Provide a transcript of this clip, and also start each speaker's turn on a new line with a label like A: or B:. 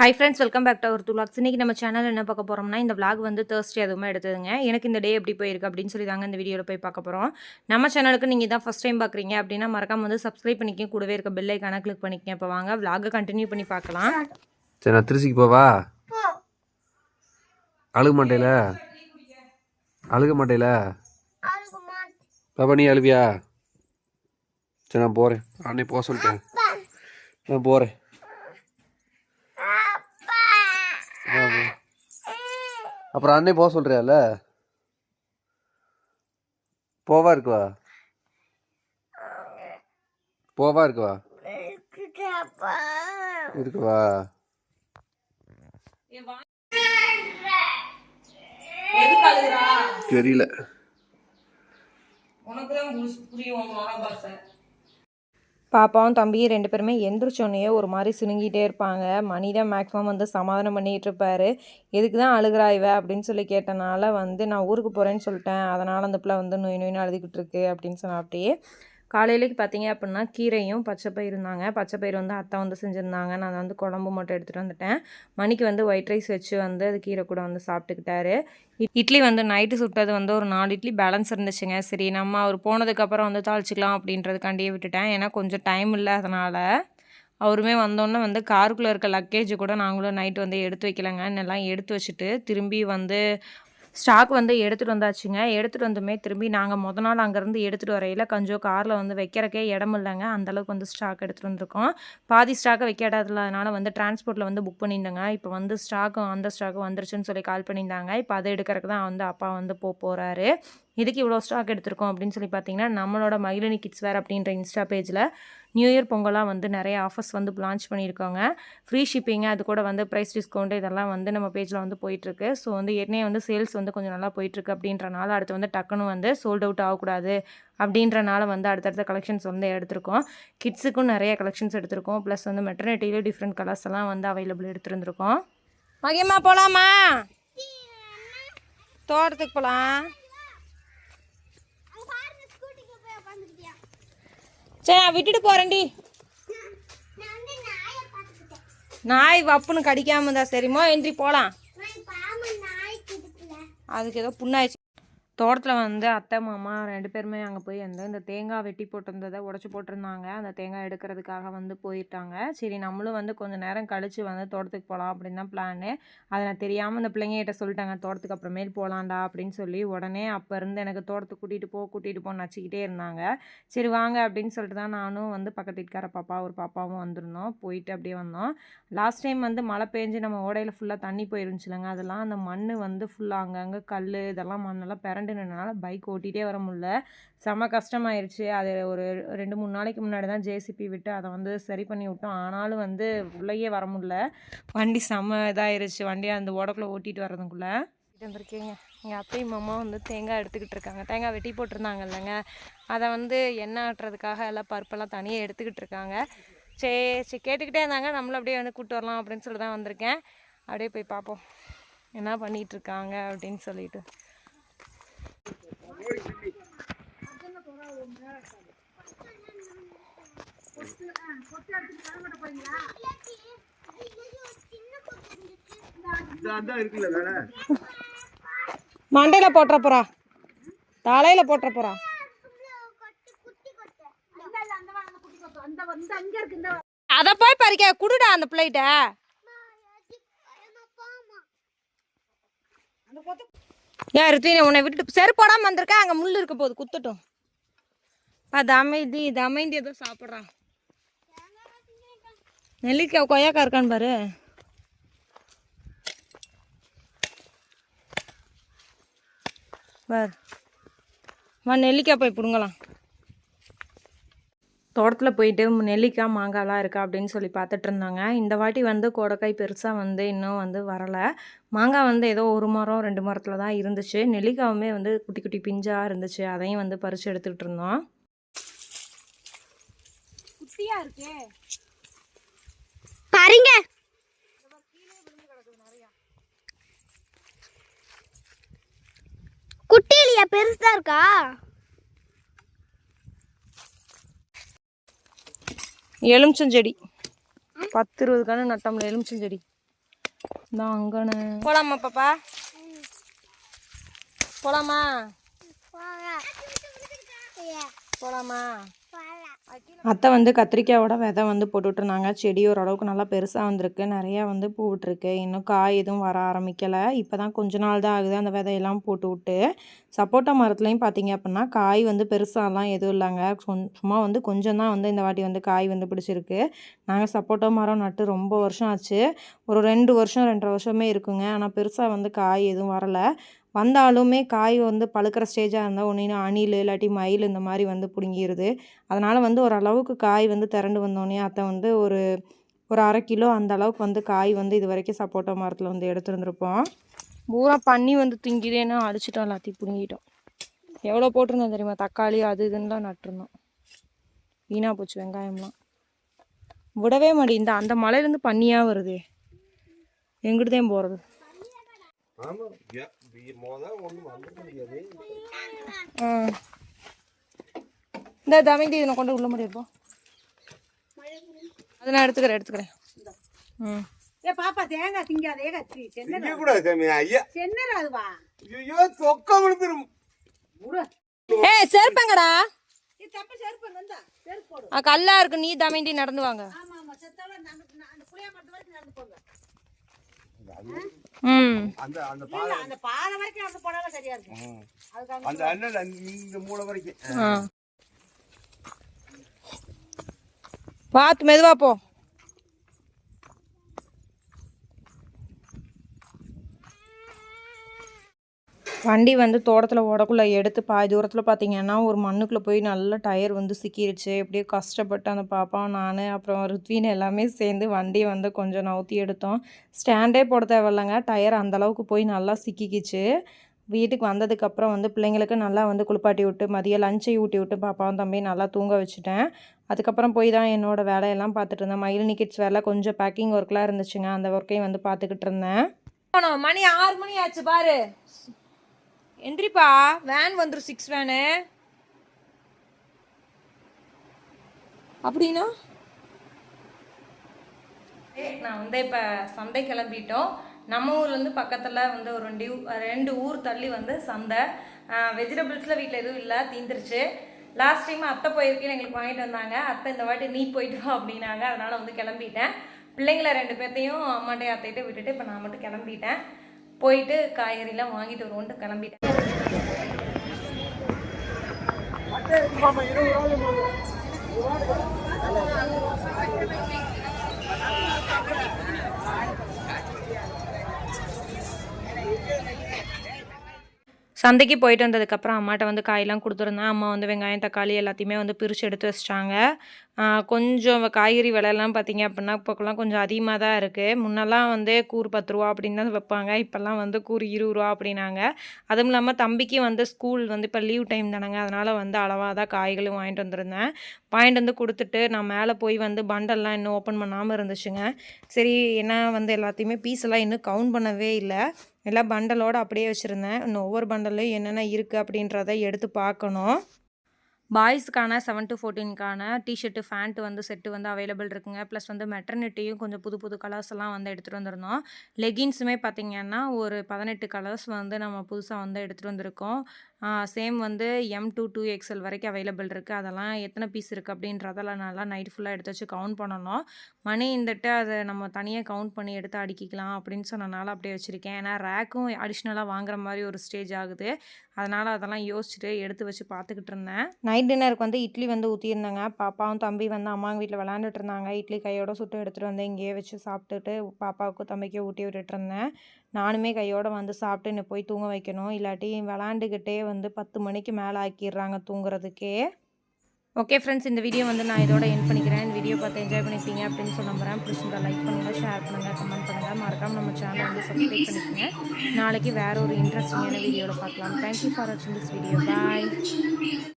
A: Hi friends welcome back to our two logs இன்றைக்கி நம்ம channel என்ன பார்க்க போகிறோம்னா இந்த விளாக் வந்து தேர்ஸ்டே அதுவுமே எடுத்ததுங்க. எனக்கு இந்த டே எப்படி போயிருக்கு அப்படின்னு சொல்லி தாங்க இந்த வீடியோவில் போய் பார்க்க போகிறோம் நம்ம சேனலுக்கு நீங்கள் தான் ஃபஸ்ட் டைம் பார்க்குறீங்க அப்படின்னா மறக்காம வந்து சப்ஸ்கிரைப் பண்ணிக்க கூடவே இருக்க பெல் ஐக்கான கிளிக் பண்ணிக்க இப்போ வாங்க vlog கண்டினியூ பண்ணி பார்க்கலாம்.
B: சரி நான் திருச்சிக்கு போவா? அழுக மாட்டேல அழுக மாட்டேல பாப்பா நீ அழுவியா? சரி நான் போகிறேன் அன்னைக்கு போக சொல்லிட்டேன். நான் போகிறேன் அப்புறம் அன்னை போக சொல்றியால போவா இருக்குவா? போவா இருக்குவா? இருக்குவா? தெரியல.
A: பாப்பாவும் தம்பியும் ரெண்டு பேருமே எந்திரிச்சோன்னே ஒரு மாதிரி சுணுங்கிட்டே இருப்பாங்க. மணி தான் மேக்ஸிமம் வந்து சமாதானம் பண்ணிகிட்டு இருப்பாரு. எதுக்கு தான் அழுகிறா இவ? அப்படின்னு சொல்லி கேட்டனால வந்து நான் ஊருக்கு போகிறேன்னு சொல்லிட்டேன். அதனால் அந்த பிள்ளை வந்து நொய் நொயின்னு அழுதுகிட்டு இருக்கு. அப்படின்னு சொன்னா அப்படியே காலையிலேக்கு பார்த்தீங்க அப்படின்னா கீரையும் பச்சைப்பயிறு இருந்தாங்க பச்சைப்பயிறு வந்து அத்தை வந்து செஞ்சுருந்தாங்க. நான் வந்து குழம்பு மட்டும் எடுத்துகிட்டு வந்துட்டேன். மணிக்கு வந்து ஒயிட் ரைஸ் வச்சு வந்து அது கீரை கூட வந்து சாப்பிட்டுக்கிட்டாரு. இட்- இட்லி வந்து நைட்டு சுட்டது வந்து ஒரு நாலு இட்லி பேலன்ஸ் இருந்துச்சுங்க. சரி நம்ம அவர் போனதுக்கப்புறம் வந்து தாளிச்சிக்கலாம் அப்படின்றதுக்காண்டியே விட்டுட்டேன். ஏன்னா கொஞ்சம் டைம் இல்லை அதனால். அவருமே வந்தோன்னே வந்து காருக்குள்ளே இருக்க லக்கேஜ் கூட நாங்களும் நைட்டு வந்து எடுத்து வைக்கலங்க. எல்லாம் எடுத்து வச்சுட்டு திரும்பி வந்து ஸ்டாக் வந்து எடுத்துகிட்டு வந்தாச்சுங்க. எடுத்துகிட்டு வந்துமே திரும்பி நாங்கள் முத நாள் அங்கேருந்து எடுத்துகிட்டு வரையில கொஞ்சம் காரில் வந்து வைக்கிறக்கே இடம் இல்லைங்க. அந்தளவுக்கு வந்து ஸ்டாக் எடுத்துகிட்டு வந்திருக்கோம். பாதி ஸ்டாக்கை வைக்க இடத்துலனால வந்து டிரான்ஸ்போர்ட்டில் வந்து புக் பண்ணியிருந்தேங்க. இப்போ வந்து ஸ்டாக்கு அந்த ஸ்டாக்கு வந்துருச்சுன்னு சொல்லி கால் பண்ணியிருந்தாங்க. இப்போ அதை எடுக்கிறதுக்கு தான் வந்து அப்பா வந்து போக போகிறாரு இதுக்கு இவ்வளோ ஸ்டாக் எடுத்திருக்கோம் அப்படின்னு சொல்லி பார்த்தீங்கன்னா நம்மளோட மகிழினி கிட்ஸ் வேர் அப்படின்ற இன்ஸ்டா பேஜில் நியூ இயர் பொங்கலாக வந்து நிறைய ஆஃபர்ஸ் வந்து லான்ச் பண்ணியிருக்காங்க. ஃப்ரீ ஷிப்பிங்கு அது கூட வந்து ப்ரைஸ் டிஸ்கவுண்ட் இதெல்லாம் வந்து நம்ம பேஜில் வந்து போயிட்டுருக்கு. ஸோ வந்து ஏற்கனவே வந்து சேல்ஸ் வந்து கொஞ்சம் நல்லா போயிட்டுருக்கு அப்படின்றனால அடுத்து வந்து டக்குன்னு வந்து சோல்ட் அவுட் ஆகக்கூடாது அப்படின்றனால வந்து அடுத்தடுத்த கலெக்ஷன்ஸ் வந்து எடுத்திருக்கோம். கிட்ஸுக்கும் நிறைய கலெக்ஷன்ஸ் எடுத்திருக்கோம். ப்ளஸ் வந்து மெட்டர்னிட்டியிலும் டிஃப்ரெண்ட் கலர்ஸ் எல்லாம் வந்து அவைலபிள் எடுத்துருந்துருக்கோம். மகிமா போகலாமா தோட்டத்துக்கு போகலாம் சரி நான் விட்டுட்டு போகிறேன்டி நாய் வப்புன்னு கடிக்காம இருந்தா சரிமோ எந்திரி போகலாம் அதுக்கு ஏதோ புண்ணாயிடுச்சு. தோட்டத்தில் வந்து அத்தை மாமா ரெண்டு பேருமே அங்கே போய் வந்து இந்த தேங்காய் வெட்டி போட்டிருந்ததை உடச்சி போட்டிருந்தாங்க. அந்த தேங்காய் எடுக்கிறதுக்காக வந்து போயிட்டாங்க. சரி நம்மளும் வந்து கொஞ்சம் நேரம் கழித்து வந்து தோட்டத்துக்கு போகலாம் அப்படின்னு தான் பிளானு அதை நான் தெரியாமல் இந்த பிள்ளைங்ககிட்ட சொல்லிட்டாங்க. தோட்டத்துக்கு அப்புறமேல் போகலாண்டா அப்படின்னு சொல்லி உடனே அப்போ இருந்து எனக்கு தோட்டத்துக்கு கூட்டிகிட்டு போ கூட்டிகிட்டு போன்னு நச்சிக்கிட்டே இருந்தாங்க. சரி வாங்க அப்படின்னு சொல்லிட்டு தான் நானும் வந்து பக்கத்து வீட்டுக்கார பாப்பா ஒரு பாப்பாவும் வந்திருந்தோம். போயிட்டு அப்படியே வந்தோம். லாஸ்ட் டைம் வந்து மழை பெஞ்சு நம்ம ஓடையில் ஃபுல்லாக தண்ணி போயிருந்துச்சுலங்க. அதெல்லாம் அந்த மண் வந்து ஃபுல்லாக அங்கங்கே கல் இதெல்லாம் மண்ணெல்லாம் பிறண்டுனனால பைக் ஓட்டிகிட்டே வர முடியல. செம கஷ்டமாயிருச்சு. அது ஒரு ரெண்டு மூணு நாளைக்கு முன்னாடி தான் ஜேசிபி விட்டு அதை வந்து சரி பண்ணி விட்டோம். ஆனாலும் வந்து உள்ளேயே வர முடில வண்டி செம இதாயிருச்சு. வண்டியை அந்த ஓடக்குள்ளே ஓட்டிகிட்டு வர்றதுக்குள்ளே. வந்திருக்கீங்க. எங்கள் அத்தையும் மாமா வந்து தேங்காய் எடுத்துக்கிட்டு இருக்காங்க. தேங்காய் வெட்டி போட்டிருந்தாங்க இல்லைங்க. அதை வந்து எண்ணெய் ஆட்டுறதுக்காக எல்லாம் பருப்பெல்லாம் தனியாக எடுத்துக்கிட்டு இருக்காங்க. சரி சரி கேட்டுக்கிட்டே இருந்தாங்க. நம்மளும் அப்படியே வந்து கூப்பிட்டு வரலாம் அப்படின்னு சொல்லி தான் வந்திருக்கேன். அப்படியே போய் பார்ப்போம். என்ன பண்ணிகிட்ருக்காங்க அப்படின்னு சொல்லிட்டு. மண்டையில் போட்டுற போறா. தலையில போட்டுற போறா. அதை போய் பறிக்க குடுடா அந்த பிள்ளைகிட்ட. ஏன் ரித்வினி உன்னை விட்டுட்டு செருப்போடாமல் வந்திருக்கா? அங்கே முள் இருக்க போகுது குத்துட்டும். அது அமைதி இது அமைதி ஏதோ சாப்பிட்றான் நெல்லிக்காய் கொய்யாக்கா இருக்கான்னு பாரு. பார். வா நெல்லிக்காய் போய் பிடுங்கலாம். தோட்டத்தில் போயிட்டு நெல்லிக்காய் மாங்காய்லாம் இருக்கா அப்படின்னு சொல்லி பார்த்துட்டு இருந்தாங்க. இந்த வாட்டி வந்து கோடைக்காய் பெருசாக வந்து இன்னும் வந்து வரலை. மாங்காய் வந்து ஏதோ ஒரு மரம் ரெண்டு மரத்தில் தான் இருந்துச்சு. நெல்லிக்காவுமே வந்து குட்டி குட்டி பிஞ்சாக இருந்துச்சு. அதையும் வந்து பறித்து எடுத்துக்கிட்டு இருந்தோம். குட்டியாக இருக்கே.
C: பாருங்க. குட்டி இல்லையா? பெருசா இருக்கா?
A: எலுமிச்சஞ்செடி. பத்து இருபது கன்று நட்டோம்ல எலுமிச்சஞ்செடி. நான் அங்கனே. போலாமா பாப்பா? போலாமா. போலாமா? அத்தை வந்து கத்திரிக்காயோட விதை வந்து போட்டுட்ருந்தாங்க. செடி ஓரளவுக்கு நல்லா பெருசாக வந்திருக்கு. நிறையா வந்து பூ விட்டுருக்கு இன்னும் காய் எதுவும் வர ஆரம்பிக்கலை. இப்போ தான் கொஞ்ச நாள் தான் ஆகுது அந்த விதையெல்லாம் போட்டு விட்டு சப்போட்டா மரத்துலையும் பார்த்தீங்க அப்படின்னா காய் வந்து பெருசாலாம் எதுவும் இல்லைங்க. சும்மா வந்து கொஞ்சம் தான் வந்து இந்த வாட்டி வந்து காய் வந்து பிடிச்சிருக்கு. நாங்கள் சப்போட்டா மரம் நட்டு ரொம்ப வருஷம் ஆச்சு. ஒரு ரெண்டு வருஷம் ரெண்டரை வருஷமே இருக்குங்க. ஆனால் பெருசாக வந்து காய் எதுவும் வரலை. வந்தாலுமே காய் வந்து பழுக்கிற ஸ்டேஜாக இருந்தால் ஒன்று அணில் இல்லாட்டி மயில் இந்த மாதிரி வந்து பிடுங்கிருது. அதனால் வந்து ஓரளவுக்கு காய் வந்து திரண்டு வந்தோடனே அத்தை வந்து ஒரு ஒரு அரை கிலோ அந்த அளவுக்கு வந்து காய் வந்து இது வரைக்கும் சப்போட்டா மரத்தில் வந்து எடுத்துருந்துருப்போம். பூரா பண்ணி வந்து திங்கிதேன்னு அடிச்சிட்டோம் எல்லாத்தையும் பிடுங்கிட்டோம். எவ்வளோ போட்டிருந்தோம் தெரியுமா? தக்காளி அது இதுன்னுலாம் நட்டுருந்தோம். வீணாக போச்சு வெங்காயம்லாம். விடவே மாட்டேங்குது. அந்த மலையிலேருந்து பண்ணியாக வருது? எங்கிட்டு தான் போகிறது இந்த தமைந்தி இதை கொண்டு உள்ள முடியும் அதை நான் எடுத்துக்கிறேன் எடுத்துக்கிறேன். ம்.
D: ஏ பாப்பா தேங்காய் திங்காதே கத்தி.
B: திங்கக்கூடாது சாமி. ஐயா.
D: அதுவா
B: ஐயோ விழுந்துரும்.
D: விடு
A: ஏய் செருப்பங்கடா. கல்லா இருக்கு. நீ தமைந்தி நடந்து வாங்க.
D: ஆமா ஆமா. செத்தவள அந்த அந்த புளிய மரத்து வரைக்கும் நடந்து போங்க
A: ம்
B: அந்த அந்த
D: அந்த வரைக்கும் நடந்து போனாலும் சரியா இருக்கும்.
B: அந்த அண்ணன் இந்த மூளை வரைக்கும்.
A: பார்த்து மெதுவா போ. வண்டி வந்து தோட்டத்தில் ஓடக்குள்ளே எடுத்து பாதி தூரத்தில் பார்த்தீங்கன்னா ஒரு மண்ணுக்குள்ளே போய் நல்ல டயர் வந்து சிக்கிருச்சு. எப்படியோ கஷ்டப்பட்டு அந்த பாப்பா நான் அப்புறம் ருத்வின் எல்லாமே சேர்ந்து வண்டியை வந்து கொஞ்சம் நவுத்தி எடுத்தோம். ஸ்டாண்டே போட தேவையில்லைங்க. டயர் அந்த அளவுக்கு போய் நல்லா சிக்கிக்கிச்சு. வீட்டுக்கு வந்ததுக்கப்புறம் வந்து பிள்ளைங்களுக்கு நல்லா வந்து குளிப்பாட்டி விட்டு மதியம் லஞ்சை ஊட்டி விட்டு பாப்பாவும் தம்பி நல்லா தூங்க வச்சுட்டேன். அதுக்கப்புறம் போய் தான் என்னோடய வேலையெல்லாம் பார்த்துட்டு இருந்தேன். மயிலினி கிட்ஸ் வேலை கொஞ்சம் பேக்கிங் ஒர்க்லாம் இருந்துச்சுங்க. அந்த ஒர்க்கையும் வந்து பார்த்துக்கிட்டு இருந்தேன். மணி ஆறு மணி ஆச்சு பாரு. எந்திரிப்பா. வேன் வந்துடும் சிக்ஸ் வேனு அப்படின்னா? நான் வந்து இப்போ சந்தை கிளம்பிட்டோம். நம்ம ஊர்லேருந்து பக்கத்தில் வந்து ஒரு ரெண்டு ரெண்டு ஊர் தள்ளி வந்து சந்தை. வெஜிடபிள்ஸில் வீட்டில் எதுவும் இல்லை தீந்துருச்சு. லாஸ்ட் டைம் அத்தை போயிருக்கேன் எங்களுக்கு வாங்கிட்டு வந்தாங்க. அத்தை இந்த வாட்டி நீ போயிட்டு வா அப்படின்னாங்க. அதனால் வந்து கிளம்பிட்டேன். பிள்ளைங்கள ரெண்டு பேர்த்தையும் அம்மாட்டையும் அத்தைகிட்ட விட்டுட்டு இப்போ நான் மட்டும் கிளம்பிட்டேன். போயிட்டு காய்கறிலாம் வாங்கிட்டு வருவோன்ட்டு கிளம்பிட்டேன். இருபது சந்தைக்கு போயிட்டு வந்ததுக்கப்புறம் அம்மாட்ட வந்து காயெல்லாம் கொடுத்துருந்தேன். அம்மா வந்து வெங்காயம் தக்காளி எல்லாத்தையுமே வந்து பிரித்து எடுத்து வச்சிட்டாங்க. கொஞ்சம் காய்கறி விலையெல்லாம் பார்த்திங்க அப்படின்னா இப்போக்கெல்லாம் கொஞ்சம் அதிகமாக தான் இருக்குது முன்னெல்லாம் வந்து கூறு பத்து ரூபா அப்படின்னு தான் வைப்பாங்க இப்போல்லாம் வந்து கூறு இருபது ரூபா அப்படின்னாங்க. அதுவும் இல்லாமல் தம்பிக்கு வந்து ஸ்கூல் வந்து இப்போ லீவ் டைம் தானேங்க. அதனால் வந்து அளவாக தான் காய்களும் வாங்கிட்டு வந்திருந்தேன். வாங்கிட்டு வந்து கொடுத்துட்டு நான் மேலே போய் வந்து பண்டல்லாம் இன்னும் ஓப்பன் பண்ணாமல் இருந்துச்சுங்க. சரி ஏன்னா வந்து எல்லாத்தையுமே பீஸ் எல்லாம் இன்னும் கவுண்ட் பண்ணவே இல்லை. எல்லாம் பண்டலோடு அப்படியே வச்சுருந்தேன். இன்னும் ஒவ்வொரு பண்டல்லையும் என்னென்ன இருக்குது அப்படின்றத எடுத்து பார்க்கணும். பாய்ஸ்க்கான செவன் டு ஃபோர்டீனுக்கான டிஷர்ட்டு ஃபேண்ட்டு வந்து செட்டு வந்து அவைலபிள் இருக்குங்க. ப்ளஸ் வந்து மெட்டர்னிட்டியும் கொஞ்சம் புது புது கலர்ஸ் எல்லாம் வந்து எடுத்துகிட்டு வந்திருந்தோம். லெகின்ஸுமே பார்த்திங்கன்னா ஒரு பதினெட்டு கலர்ஸ் வந்து நம்ம புதுசாக வந்து எடுத்துகிட்டு வந்திருக்கோம். சேம் வந்து எம் டூ டூ எக்ஸ்எல் வரைக்கும் அவைலபிள் இருக்குது அதெல்லாம் எத்தனை பீஸ் இருக்குது அப்படின்றதெல்லாம் நல்லா நைட் ஃபுல்லாக எடுத்து வச்சு கவுண்ட் பண்ணணும். மணி இந்துட்டு அதை நம்ம தனியாக கவுண்ட் பண்ணி எடுத்து அடுக்கிக்கலாம் அப்படின்னு சொன்னனால அப்படியே வச்சுருக்கேன். ஏன்னா ரேக்கும் அடிஷ்னலாக வாங்குற மாதிரி ஒரு ஸ்டேஜ் ஆகுது. அதனால் அதெல்லாம் யோசிச்சுட்டு எடுத்து வச்சு பார்த்துக்கிட்டு இருந்தேன். நைட் டின்னருக்கு வந்து இட்லி வந்து ஊற்றியிருந்தேங்க பாப்பாவும் தம்பி வந்து அம்மாங்க வீட்டில் விளாண்டுட்டு இருந்தாங்க. இட்லி கையோட சுட்டு எடுத்துகிட்டு வந்து இங்கேயே வச்சு சாப்பிட்டுட்டு பாப்பாவுக்கும் தம்பிக்கும் ஊட்டி விட்டுட்டு இருந்தேன். நானுமே கையோடு வந்து சாப்பிட்டு என்னை போய் தூங்க வைக்கணும். இல்லாட்டி விளாண்டுக்கிட்டே வந்து பத்து மணிக்கு மேலே ஆக்கிடுறாங்க தூங்குறதுக்கே. ஓகே ஃப்ரெண்ட்ஸ் இந்த வீடியோ வந்து நான் இதோட என் பண்ணிக்கிறேன். வீடியோ பார்த்து என்ஜாய் பண்ணிப்பீங்க அப்படின்னு சொல்ல நம்புறேன். பிடிச்சிருந்தா லைக் பண்ணுங்கள் ஷேர் பண்ணுங்கள் கமெண்ட் பண்ணுங்கள் மறக்காமல் நம்ம சேனல் வந்து சப்ஸ்கிரைப் பண்ணிக்கோங்க. நாளைக்கு வேற ஒரு இன்ட்ரெஸ்டிங்கான வீடியோவில் பார்க்கலாம். தேங்க்யூ ஃபார் வாட்சிங் திஸ் வீடியோ பாய்